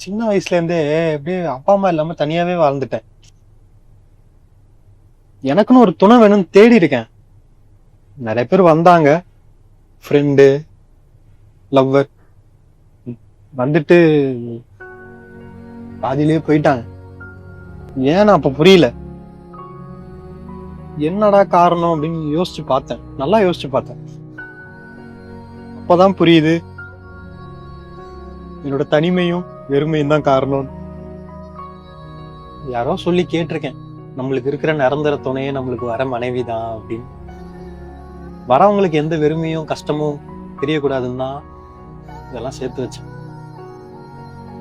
சின்ன வயசுல இருந்தே அப்படியே அப்பா அம்மா இல்லாம தனியாவே வாழ்ந்துட்டேன். எனக்குன்னு ஒரு துணை வேணும்னு தேடி இருக்கேன். நிறைய பேர் வந்தாங்க. ஃப்ரெண்டு லவ்வர் வந்துட்டு பாதியிலேயே போயிட்டாங்க. ஏன் அப்ப புரியல? என்னடா காரணம் அப்படின்னு யோசிச்சு பார்த்தேன். நல்லா யோசிச்சு பார்த்தேன். அப்பதான் புரியுது. என்னோட தனிமையும் வெறுமையும் தான் காரணம். யாரோ சொல்லி கேட்டிருக்கேன். நம்மளுக்கு இருக்கிற நிரந்தர துணையே நம்மளுக்கு வர மனைவி தான் அப்படின்னு. வரவங்களுக்கு எந்த வெறுமையும் கஷ்டமும் தெரியக்கூடாதுன்னு தான் இதெல்லாம் சேர்த்து வச்சேன்.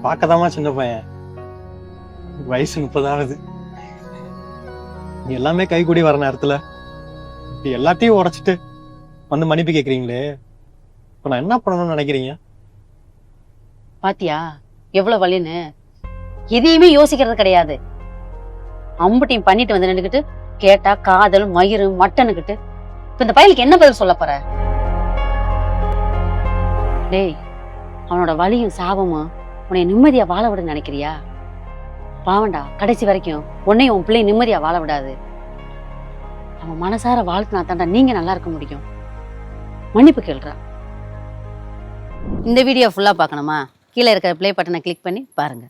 பார்க்கதாமா சின்ன பையன். வயசு முப்பதாவது. நீ எல்லாமே கைகூடி வர நேரத்துல எல்லாத்தையும் உடைச்சிட்டு வந்து மன்னிப்பு கேட்குறீங்களே இப்போ நான் என்ன பண்ணணும்னு நினைக்கிறீங்க? பாத்தியா? எவ்வளவு வலின்னு எதையுமே யோசிக்கிறது கிடையாது. அம்புட்டையும் பண்ணிட்டு வந்து நின்றுக்கிட்டு கேட்டா காதல் மயிறு மட்டனுக்கிட்டு. இப்ப இந்த பயலுக்கு என்ன பதில் சொல்ல போற? டேய் அவனோட வலியும் சாபமும் உன்னை நிம்மதியா வாழ விட நினைக்கிறியா? பாவண்டா கடைசி வரைக்கும் உன்னையும் உன் பிள்ளையும் நிம்மதியா வாழ விடாது. அவன் மனசார வாழ்த்துனா தாண்டா நீங்க நல்லா இருக்க முடியும். மன்னிப்பு கேள்றா. இந்த வீடியோ ஃபுல்லா பார்க்கணுமா? கீழே இருக்கிற ப்ளே பட்டனை கிளிக் பண்ணி பாருங்க.